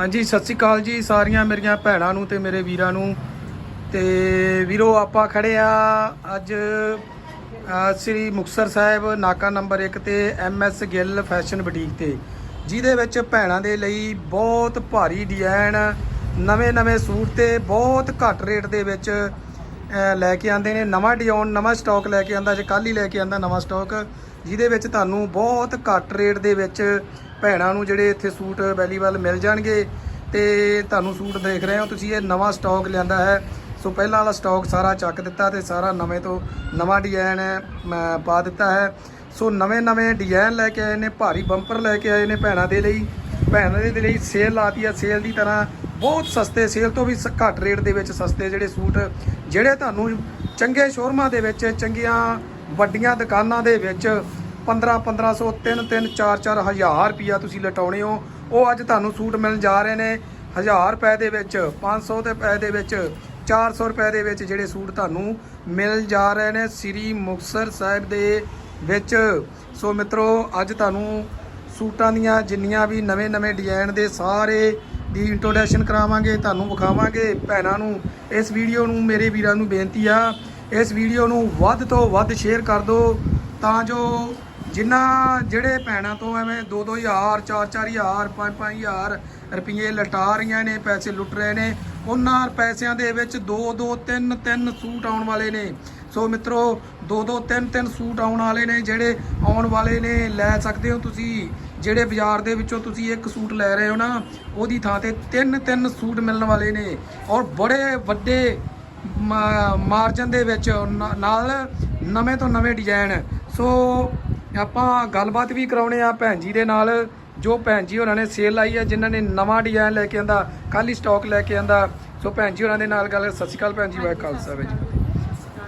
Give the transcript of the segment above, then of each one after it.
ਹਾਂਜੀ, ਸਤਿ ਸ਼੍ਰੀ ਅਕਾਲ ਜੀ ਸਾਰੀਆਂ ਮੇਰੀਆਂ ਭੈਣਾਂ ਨੂੰ ਤੇ ਮੇਰੇ ਵੀਰਾਂ ਨੂੰ। ਤੇ ਵੀਰੋ, ਆਪਾਂ ਖੜੇ ਆ ਅੱਜ ਸ੍ਰੀ ਮੁਕਤਸਰ ਸਾਹਿਬ, ਨਾਕਾ ਨੰਬਰ 1 ਤੇ ਐਮਐਸ ਗਿੱਲ ਫੈਸ਼ਨ ਬੁਟੀਕ ਤੇ, ਜਿਹਦੇ ਵਿੱਚ ਭੈਣਾਂ ਦੇ ਲਈ ਬਹੁਤ ਭਾਰੀ ਡਿਜ਼ਾਈਨ ਨਵੇਂ-ਨਵੇਂ ਸੂਟ ਤੇ ਬਹੁਤ ਘੱਟ ਰੇਟ ਦੇ ਵਿੱਚ ਲੈ ਕੇ ਆਂਦੇ ਨੇ, ਨਵਾਂ ਡਿਜ਼ਾਈਨ ਨਵਾਂ ਸਟਾਕ ਲੈ ਕੇ ਆਂਦਾ ਜੇ ਕੱਲ ਹੀ ਲੈ ਕੇ ਆਂਦਾ ਨਵਾਂ ਸਟਾਕ ਜਿਹਦੇ ਵਿੱਚ ਤੁਹਾਨੂੰ ਬਹੁਤ ਘੱਟ ਰੇਟ ਦੇ ਵਿੱਚ ਭੈਣਾਂ ਨੂੰ ਜਿਹੜੇ ਇੱਥੇ ਸੂਟ ਵੈਲੀਵਲ ਮਿਲ ਜਾਣਗੇ ਤੇ ਤੁਹਾਨੂੰ ਸੂਟ ਦੇਖ ਰਹੇ ਹੋ ਤੁਸੀਂ, ਇਹ ਨਵਾਂ ਸਟਾਕ ਲਿਆਂਦਾ ਹੈ। ਸੋ ਪਹਿਲਾਂ ਵਾਲਾ ਸਟਾਕ ਸਾਰਾ ਚੱਕ ਦਿੱਤਾ ਤੇ ਸਾਰਾ ਨਵੇਂ ਤੋਂ ਨਵਾਂ ਡਿਜ਼ਾਈਨ ਮੈਂ ਪਾ ਦਿੱਤਾ ਹੈ। ਸੋ ਨਵੇਂ ਨਵੇਂ ਡਿਜ਼ਾਈਨ ਲੈ ਕੇ ਆਏ ਨੇ, ਭਾਰੀ ਬੰਪਰ ਲੈ ਕੇ ਆਏ ਨੇ ਭੈਣਾਂ ਦੇ ਲਈ। ਭੈਣਾਂ ਦੇ ਲਈ ਸੇਲ ਲਾਤੀ ਆ ਸੇਲ ਦੀ ਤਰ੍ਹਾਂ ਬਹੁਤ ਸਸਤੇ ਸੇਲ ਤੋਂ ਵੀ ਸ- ਘੱਟ ਰੇਟ ਦੇ ਵਿੱਚ ਸਸਤੇ ਜਿਹੜੇ ਸੂਟ, ਜਿਹੜੇ ਤੁਹਾਨੂੰ ਚੰਗੇ ਸ਼ੋਰੂਮਾਂ ਦੇ ਵਿੱਚ, ਚੰਗੀਆਂ ਵੱਡੀਆਂ ਦੁਕਾਨਾਂ ਦੇ ਵਿੱਚ 15 1500 3 3 4 4 ਹਜ਼ਾਰ ਰੁਪਿਆ ਤੁਸੀਂ ਲਟਾਉਣੇ ਹੋ, ਉਹ ਅੱਜ ਤੁਹਾਨੂੰ ਸੂਟ ਮਿਲਣ ਜਾ ਰਹੇ ਨੇ 1000 ਰੁਪਏ ਦੇ ਵਿੱਚ 500 ਦੇ ਰੁਪਏ ਦੇ ਵਿੱਚ 400 ਰੁਪਏ ਦੇ ਵਿੱਚ ਜਿਹੜੇ ਸੂਟ ਤੁਹਾਨੂੰ ਮਿਲ ਜਾ ਰਹੇ ਨੇ ਸ੍ਰੀ ਮੁਕਤਸਰ ਸਾਹਿਬ ਦੇ ਵਿੱਚ। ਸੋ ਮਿੱਤਰੋ, ਅੱਜ ਤੁਹਾਨੂੰ ਸੂਟਾਂ ਦੀਆਂ ਜਿੰਨੀਆਂ ਵੀ ਨਵੇਂ-ਨਵੇਂ ਡਿਜ਼ਾਈਨ ਦੇ ਸਾਰੇ ਦੀ ਇੰਟਰੋਡਕਸ਼ਨ ਕਰਾਵਾਂਗੇ, ਤੁਹਾਨੂੰ ਵਿਖਾਵਾਂਗੇ ਭੈਣਾਂ ਨੂੰ। ਇਸ ਵੀਡੀਓ ਨੂੰ ਮੇਰੇ ਵੀਰਾਂ ਨੂੰ ਬੇਨਤੀ ਆ, ਇਸ ਵੀਡੀਓ ਨੂੰ ਵੱਧ ਤੋਂ ਵੱਧ ਸ਼ੇਅਰ ਕਰ ਦਿਓ, ਤਾਂ ਜੋ ਜਿਨ੍ਹਾਂ ਜਿਹੜੇ ਭੈਣਾਂ ਤੋਂ ਐਵੇਂ 2-2000 4-4000 5-5000 ਰੁਪਏ ਲਟਾ ਰਹੀਆਂ ਨੇ, ਪੈਸੇ ਲੁੱਟ ਰਹੇ ਨੇ, ਉਹਨਾਂ ਪੈਸਿਆਂ ਦੇ ਵਿੱਚ 2-2 3-3 ਸੂਟ ਆਉਣ ਵਾਲੇ ਨੇ। ਸੋ ਮਿੱਤਰੋ 2-2 3-3 ਸੂਟ ਆਉਣ ਵਾਲੇ ਨੇ ਜਿਹੜੇ ਆਉਣ ਵਾਲੇ ਨੇ, ਲੈ ਸਕਦੇ ਹੋ ਤੁਸੀਂ। ਜਿਹੜੇ ਬਾਜ਼ਾਰ ਦੇ ਵਿੱਚੋਂ ਤੁਸੀਂ ਇੱਕ ਸੂਟ ਲੈ ਰਹੇ ਹੋ ਨਾ, ਉਹਦੀ ਥਾਂ ਤੇ ਤਿੰਨ ਤਿੰਨ ਸੂਟ ਮਿਲਣ ਵਾਲੇ ਨੇ। ਔਰ ਬੜੇ ਵੱਡੇ ਮਾਰਜਨ ਦੇ ਵਿੱਚ ਨਾਲ ਨਵੇਂ ਤੋਂ ਨਵੇਂ ਡਿਜ਼ਾਈਨ ਸੋ ਆਪਾਂ ਗੱਲਬਾਤ ਵੀ ਕਰਾਉਣੇ ਆ ਭੈਣ ਜੀ ਦੇ ਨਾਲ। ਜੋ ਭੈਣ ਜੀ ਉਹਨਾਂ ਨੇ ਸੇਲ ਲਾਈ ਹੈ, ਜਿਨ੍ਹਾਂ ਨੇ ਨਵਾਂ ਡਿਜ਼ਾਈਨ ਲੈ ਕੇ ਆਂਦਾ ਕੱਲ ਹੀ ਸਟਾਕ ਲੈ ਕੇ ਆਂਦਾ। ਸੋ ਭੈਣ ਜੀ ਉਹਨਾਂ ਦੇ ਨਾਲ ਗੱਲ, ਸਤਿ ਸ਼੍ਰੀ ਅਕਾਲ ਭੈਣ ਜੀ ਵਾਹਿ ਖਾਲਸਾ ਜੀ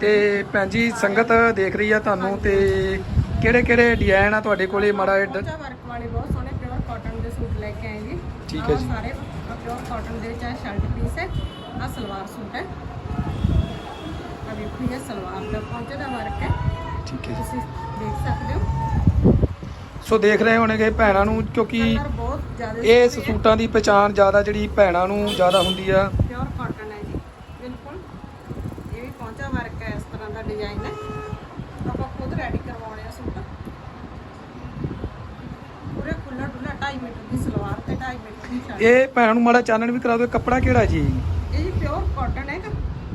ਤੇ ਭੈਣ ਜੀ ਸੰਗਤ ਦੇਖ ਰਹੀ ਆ ਤੁਹਾਨੂੰ ਤੇ ਕਿਹੜੇ ਕਿਹੜੇ ਡਿਜ਼ਾਈਨ ਆ ਤੁਹਾਡੇ ਕੋਲੇ? ਮਾੜਾ ਜਿਹਾ ਵਰਕ ਵਾਲੇ ਬਹੁਤ ਸੋਹਣੇ ਪਿਓਰ ਕਾਟਨ ਦੇ ਸੂਟ ਲੈ ਕੇ ਆਏ ਜੀ। ਠੀਕ ਹੈ ਆਹ ਜੀ। ਸਾਰੇ ਪਿਓਰ ਕਾਟਨ ਦੇ ਵਿੱਚ ਆ ਸ਼ਰਟ ਪੀਸ ਹੈ। ਆ ਸਲਵਾਰ ਸੂਟ ਹੈ। ਆ ਵੇਖੋ ਇਹ ਸਲਵਾਰ ਦਾ ਪੋਚੇ ਦਾ ਵਰਕ ਹੈ। ਠੀਕ ਹੈ ਜੀ। ਤੁਸੀਂ ਦੇਖ ਸਕਦੇ ਹੋ। ਸੋ ਦੇਖ ਰਹੇ ਹੋਣਗੇ ਭੈਣਾਂ ਨੂੰ ਕਿਉਂਕਿ ਇਸ ਸੂਟਾਂ ਦੀ ਪਛਾਣ ਜ਼ਿਆਦਾ ਜਿਹੜੀ ਭੈਣਾਂ ਨੂੰ ਜ਼ਿਆਦਾ ਹੁੰਦੀ ਆ ਪਿਓਰ ਕਾਟਨ ਹੈ ਜੀ ਬਿਲਕੁਲ ਇਹ ਵੀ ਪੋਚਾ ਵਰਕ ਹੈ ਇਸ ਤਰ੍ਹਾਂ ਦਾ ਡਿਜ਼ਾਈਨ ਹੈ। ਆਪਾਂ ਖੁਦ ਰੈਡੀ ਕਰਵਾਉਣੇ ਆ ਸੂਟ। ਪੂਰੇ ਖੁੱਲਾ ਡੁੱਲਾ 2.5 ਮੀਟਰ ਦੀ ਸਲਵਾਰ ਤੇ 2.5 ਮੀਟਰ ਦੀ ਸ਼ਰਟ। ਇਹ ਭੈਣਾਂ ਨੂੰ ਮਾੜਾ ਚਾਨਣ ਵੀ ਕਰਾ ਦਿਓ ਕੱਪੜਾ ਕਿਹੜਾ ਜੀ? ਇਹ ਜੀ ਪਿਓਰ ਕਾਟਨ ਹੈ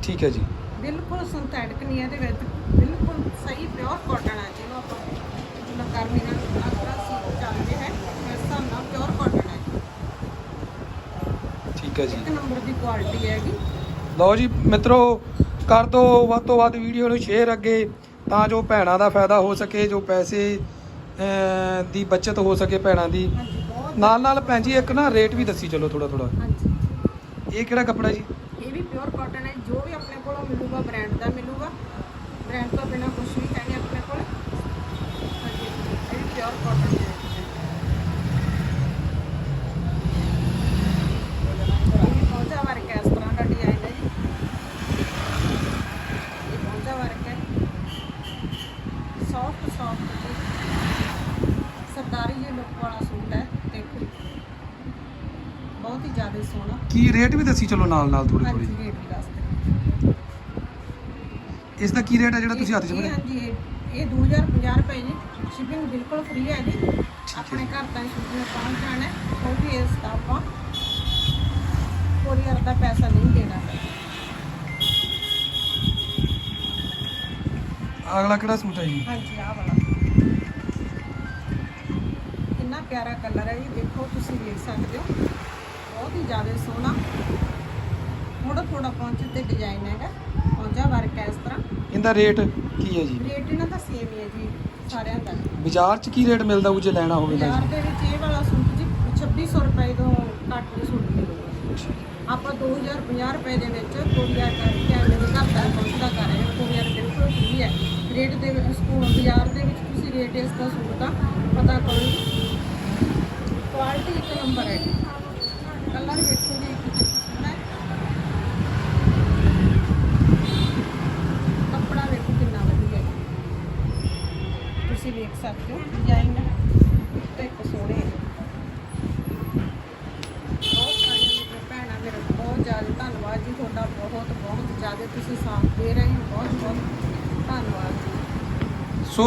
ਠੀਕ ਹੈ ਜੀ। ਬਿਲਕੁਲ ਸਿੰਥੈਟਿਕ ਨਹੀਂ ਹੈ ਇਹਦੇ ਵਿੱਚ। ਬਿਲਕੁਲ ਸਹੀ ਪਿਓਰ ਕਾਟਨ ਹੈ ਜਿਹਨੂੰ ਆਪਾਂ ਜਿਵੇਂ ਗਰਮੀ ਨਾਲ ਆਪਣਾ ਸੀ ਚੱਲਦੇ ਹੈ। ਇਸ ਹਿਸਾਬ ਨਾਲ ਪਿਓਰ ਕਾਟਨ ਹੈ। ਠੀਕ ਹੈ ਜੀ। ਇੱਕ ਨੰਬਰ ਦੀ ਕੁਆਲਿਟੀ ਹੈਗੀ। ਲਓ ਜੀ ਮਿੱਤਰੋ ਕਰ ਦਿਓ ਵੱਧ ਤੋਂ ਵੱਧ ਵੀਡੀਓ ਨੂੰ ਸ਼ੇਅਰ ਅੱਗੇ ਤਾਂ ਜੋ ਭੈਣਾਂ ਦਾ ਫਾਇਦਾ ਹੋ ਸਕੇ ਜੋ ਪੈਸੇ ਦੀ ਬਚਤ ਹੋ ਸਕੇ ਭੈਣਾਂ ਦੀ। ਨਾਲ ਨਾਲ ਭੈਣ ਜੀ ਇੱਕ ਨਾ ਰੇਟ ਵੀ ਦੱਸੀ ਚਲੋ ਥੋੜਾ ਥੋੜਾ ਹਾਂਜੀ। ਇਹ ਕਿਹੜਾ ਕੱਪੜਾ ਜੀ? ਇਹ ਵੀ ਪਿਓਰ ਕਾਟਨ ਹੈ ਜੋ ਵੀ ਆਪਣੇ ਕੋਲੋਂ ਮਿਲੂਗਾ ਬ੍ਰਾਂਡ ਦਾ ਮਿਲੂਗਾ। ਬ੍ਰਾਂਡ ਤੋਂ ਬਿਨਾ ਕੁਝ ਵੀ ਹੈ ਨਹੀਂ ਆਪਣੇ ਕੋਲ। ਹਾਂਜੀ ਇਹ ਪਿਓਰ ਕਾਟਨ ਦੇ ਵਿੱਚ ਹੈ ਇਹ ਵੀ ਪੌਂਚਾ ਵਰਕ ਹੈ ਇਸ ਤਰ੍ਹਾਂ ਦਾ ਡਿਜ਼ਾਈਨ ਹੈ ਜੀ ਇਹ ਪੌਂਚਾ ਵਰਕ ਹੈ ਸੌਫਟ ਸੌਫਟ ਜੀ ਸਰਦਾਰੀ ਜਿਹੇ ਲੁੱਕ ਵਾਲਾ ਸੂਟ ਹੈ ਦੇਖੋ ਬਹੁਤ ਹੀ ਜ਼ਿਆਦਾ ਸੋਹਣਾ। ਕੀ ਰੇਟ ਵੀ ਦੱਸੀ ਚਲੋ ਨਾਲ ਨਾਲ ਥੋੜੀ ਹਾਂਜੀ ਥੋੜੀ ਵੀ ਦੱਸ ਇਸ ਦਾ ਕੀ ਰੇਟ ਹੈ ਜਿਹੜਾ ਤੁਸੀਂ ਹੱਥ 'ਚ ਇਹ ਫੜਿਆ? ਹਾਂਜੀ ਇਹ- ਇਹ 2050 ਰੁਪਏ ਜੀ। ਸ਼ਿਪਿੰਗ ਬਿਲਕੁਲ ਫ੍ਰੀ ਹੈ ਜੀ। ਆਪਣੇ ਘਰ ਤਾਈਂ ਸ਼ਿਪਿੰਗ ਪਹੁੰਚ ਜਾਣਾ ਹੈ। ਕੋਈ ਵੀ ਇਸ ਦਾ ਆਪਾਂ ਕੋਰੀਅਰ ਦਾ ਪੈਸਾ ਨਹੀਂ ਦੇਣਾ। ਅਗਲਾ ਕਿਹੜਾ ਸੂਟ ਹੈ ਜੀ? ਹਾਂਜੀ ਆਹ ਵਾਲਾ। ਕਿੰਨਾ ਪਿਆਰਾ ਕਲਰ ਹੈ ਜੀ। ਦੇਖੋ ਤੁਸੀਂ ਵੇਖ ਸਕਦੇ ਹੋ। ਬਹੁਤ ਹੀ ਜ਼ਿਆਦਾ ਸੋਹਣਾ। ਥੋੜਾ ਥੋੜਾ ਪਹੁੰਚ ਤੇ ਡਿਜ਼ਾਈਨ ਹੈਗਾ। ਪਹੁੰਚਾ ਵਰਕ ਹੈ ਇਸ ਤਰ੍ਹਾਂ। ਇਹਦਾ ਰੇਟ ਕੀ ਹੈ ਜੀ? ਰੇਟ ਇਹਨਾਂ ਦਾ ਸੇਮ ਹੀ ਹੈ ਜੀ ਸਾਰਿਆਂ ਦਾ। ਬਾਜ਼ਾਰ 'ਚ ਕੀ ਰੇਟ ਮਿਲਦਾ ਉਹ ਜੇ ਲੈਣਾ ਹੋਵੇ ਤਾਂ ਬਾਜ਼ਾਰ ਦੇ ਵਿੱਚ ਇਹ ਵਾਲਾ ਸੂਟ ਜੀ 2600 ਰੁਪਏ ਤੋਂ ਘੱਟ ਨਹੀਂ ਸੂਟ ਮਿਲੂਗਾ ਆਪਾਂ 2050 ਰੁਪਏ ਦੇ ਵਿੱਚ ਕੋਰੀਅਰ ਕਰਕੇ ਆਲੇ ਦੇ ਘਰ ਤੱਕ ਪਹੁੰਚਦਾ ਕਰ ਰਹੇ ਹਾਂ। ਕੋਰੀਅਰ ਬਿਲਕੁਲ ਫ੍ਰੀ ਹੈ। ਰੇਟ ਦੇ ਵਿੱਚ ਸਕੂਲ ਬਾਜ਼ਾਰ ਦੇ ਵਿੱਚ ਤੁਸੀਂ ਰੇਟ ਇਸ ਦਾ ਸੂਟ ਦਾ ਪਤਾ ਕਰੋ ਕੁਆਲਿਟੀ ਇੱਕ ਨੰਬਰ ਹੈ ਕਲਰ ਵੇਖੋ ਜੀ ਕਿੰਨਾ ਸੋਹਣਾ ਹੈ ਕੱਪੜਾ ਵੇਖੋ ਕਿੰਨਾ ਵਧੀਆ ਹੈ ਤੁਸੀਂ ਵੇਖ ਸਕਦੇ ਹੋ ਡਿਜ਼ਾਈਨ ਤੇ ਇੱਕ ਸੋਹਣੇ ਹੈ। ਬਹੁਤ ਸਾਰੇ ਜੀ ਤੁਹਾਡਾ ਬਹੁਤ ਬਹੁਤ ਜ਼ਿਆਦਾ ਤੁਸੀਂ ਸਾਥ ਦੇ ਰਹੇ ਹੋ। ਬਹੁਤ ਬਹੁਤ ਧੰਨਵਾਦ ਸੋ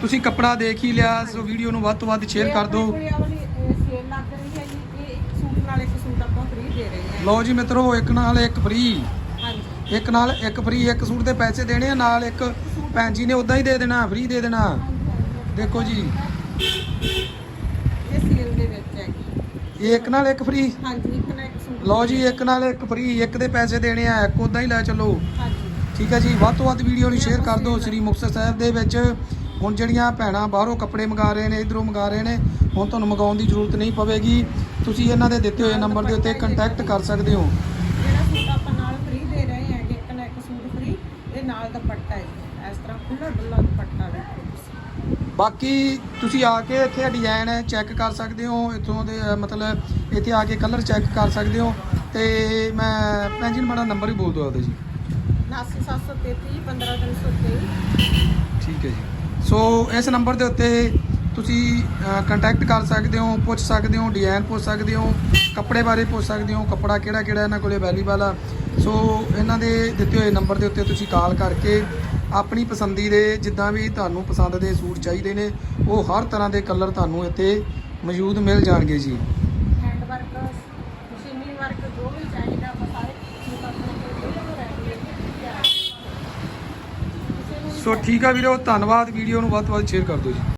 ਤੁਸੀਂ ਕੱਪੜਾ ਦੇਖ ਹੀ ਲਿਆ ਸੋ ਵੀਡੀਓ ਨੂੰ ਵੱਧ ਤੋਂ ਵੱਧ ਸ਼ੇਅਰ ਕਰ ਦਿਓ। ਕੋਲੇ ਆਹ ਵਾਲੀ ਸੇਲ ਲੱਗ ਰਹੀ ਹੈ ਜੀ। ਇਹ ਇੱਕ ਸੂਟ ਨਾਲ ਇੱਕ ਸੂਟ ਆਪਾਂ ਫ੍ਰੀ ਦੇ ਰਹੇ ਹਾਂ। ਲਓ ਜੀ ਮਿੱਤਰੋ ਇੱਕ ਨਾਲ ਇੱਕ ਫ੍ਰੀ ਹਾਂਜੀ। ਇੱਕ ਨਾਲ ਇੱਕ ਫ੍ਰੀ ਇੱਕ ਸੂਟ ਦੇ ਪੈਸੇ ਦੇਣੇ ਆ ਨਾਲ ਇੱਕ ਭੈਣ ਜੀ ਨੇ ਉਦਾਂ ਹੀ ਦੇ ਦੇਣਾ ਫ੍ਰੀ ਦੇ ਦੇਣਾ। ਦੇਖੋ ਜੀ। ਇਹ ਸੇਲ ਦੇ ਵਿੱਚ ਹੈ ਇਹ ਇੱਕ ਨਾਲ ਇੱਕ ਫ੍ਰੀ ਹਾਂਜੀ ਇੱਕ ਨਾ ਇੱਕ ਸੂਟ ਲਓ ਜੀ ਇੱਕ ਨਾਲ ਇੱਕ ਫ੍ਰੀ ਇੱਕ ਦੇ ਪੈਸੇ ਦੇਣੇ ਆ ਇੱਕ ਉਦਾਂ ਹੀ ਲੈ ਚੱਲੋ। ਹਾਂਜੀ। ਠੀਕ ਹੈ ਜੀ ਵੱਧ ਤੋਂ ਵੱਧ ਵੀਡੀਓ ਨੂੰ ਸ਼ੇਅਰ ਕਰ ਦਿਓ ਸ੍ਰੀ ਮੁਕਤਸਰ ਸਾਹਿਬ ਦੇ ਵਿੱਚ। ਹੁਣ ਜਿਹੜੀਆਂ ਭੈਣਾਂ ਬਾਹਰੋਂ ਕੱਪੜੇ ਮੰਗਾ ਰਹੇ ਨੇ ਇਧਰੋਂ ਮੰਗਾ ਰਹੇ ਨੇ ਹੁਣ ਤੁਹਾਨੂੰ ਮੰਗਾਉਣ ਦੀ ਜ਼ਰੂਰਤ ਨਹੀਂ ਪਵੇਗੀ। ਤੁਸੀਂ ਇਹਨਾਂ ਦੇ ਦਿੱਤੇ ਹੋਏ ਨੰਬਰ ਦੇ ਉੱਤੇ ਕੰਟੈਕਟ ਕਰ ਸਕਦੇ ਹੋ। ਜਿਹੜਾ ਸੂਟ ਆਪਾਂ ਨਾਲ ਫ੍ਰੀ ਦੇ ਰਹੇ ਹਾਂ ਇੱਕ ਨਾ ਇੱਕ ਸੂਟ ਫ੍ਰੀ ਇਹ ਨਾਲ ਦੁਪੱਟਾ ਹੈ ਜੀ। ਇਸ ਤਰ੍ਹਾਂ ਖੁੱਲਾ ਡੁੱਲਾ ਦੁਪੱਟਾ ਵੇਖੋ ਤੁਸੀਂ ਬਾਕੀ ਤੁਸੀਂ ਆ ਕੇ ਇੱਥੇ ਡਿਜ਼ਾਈਨ ਚੈੱਕ ਕਰ ਸਕਦੇ ਹੋ ਇੱਥੋਂ ਦੇ ਮਤਲਬ ਇੱਥੇ ਆ ਕੇ ਕਲਰ ਚੈੱਕ ਕਰ ਸਕਦੇ ਹੋ ਤੇ ਮੈਂ ਭੈਣ ਜੀ ਮਾੜਾ ਨੰਬਰ ਹੀ ਬੋਲ ਦਿਓ ਆਪਦਾ ਜੀ। 97733 15323 ਠੀਕ ਹੈ ਜੀ। ਸੋ ਇਸ ਨੰਬਰ ਦੇ ਉੱਤੇ ਤੁਸੀਂ ਕੰਟੈਕਟ ਕਰ ਸਕਦੇ ਹੋ ਪੁੱਛ ਸਕਦੇ ਹੋ ਡਿਜ਼ਾਈਨ ਪੁੱਛ ਸਕਦੇ ਹੋ ਕੱਪੜੇ ਬਾਰੇ ਪੁੱਛ ਸਕਦੇ ਹੋ ਕੱਪੜਾ ਕਿਹੜਾ ਕਿਹੜਾ ਇਹਨਾਂ ਕੋਲੇ ਅਵੇਲੇਬਲ ਆ। ਸੋ ਇਹਨਾਂ ਦੇ ਦਿੱਤੇ ਹੋਏ ਨੰਬਰ ਦੇ ਉੱਤੇ ਤੁਸੀਂ ਕਾਲ ਕਰਕੇ ਆਪਣੀ ਪਸੰਦੀ ਦੇ ਜਿੱਦਾਂ ਵੀ ਤੁਹਾਨੂੰ ਪਸੰਦ ਦੇ ਸੂਟ ਚਾਹੀਦੇ ਨੇ ਉਹ ਹਰ ਤਰ੍ਹਾਂ ਦੇ ਕਲਰ ਤੁਹਾਨੂੰ ਇੱਥੇ ਮੌਜੂਦ ਮਿਲ ਜਾਣਗੇ ਜੀ। ਹੈਂਡ ਵਰਕ ਮਸ਼ੀਨੀ ਵਰਕ ਵੀ ਚਾਹੀਦਾ ਆਪਾਂ ਸਾਰੇ ਸੋ ਠੀਕ ਆ ਵੀਰੋ ਧੰਨਵਾਦ ਵੀਡੀਓ ਨੂੰ ਵੱਧ ਤੋਂ ਵੱਧ ਸ਼ੇਅਰ ਕਰ ਦਿਓ ਜੀ।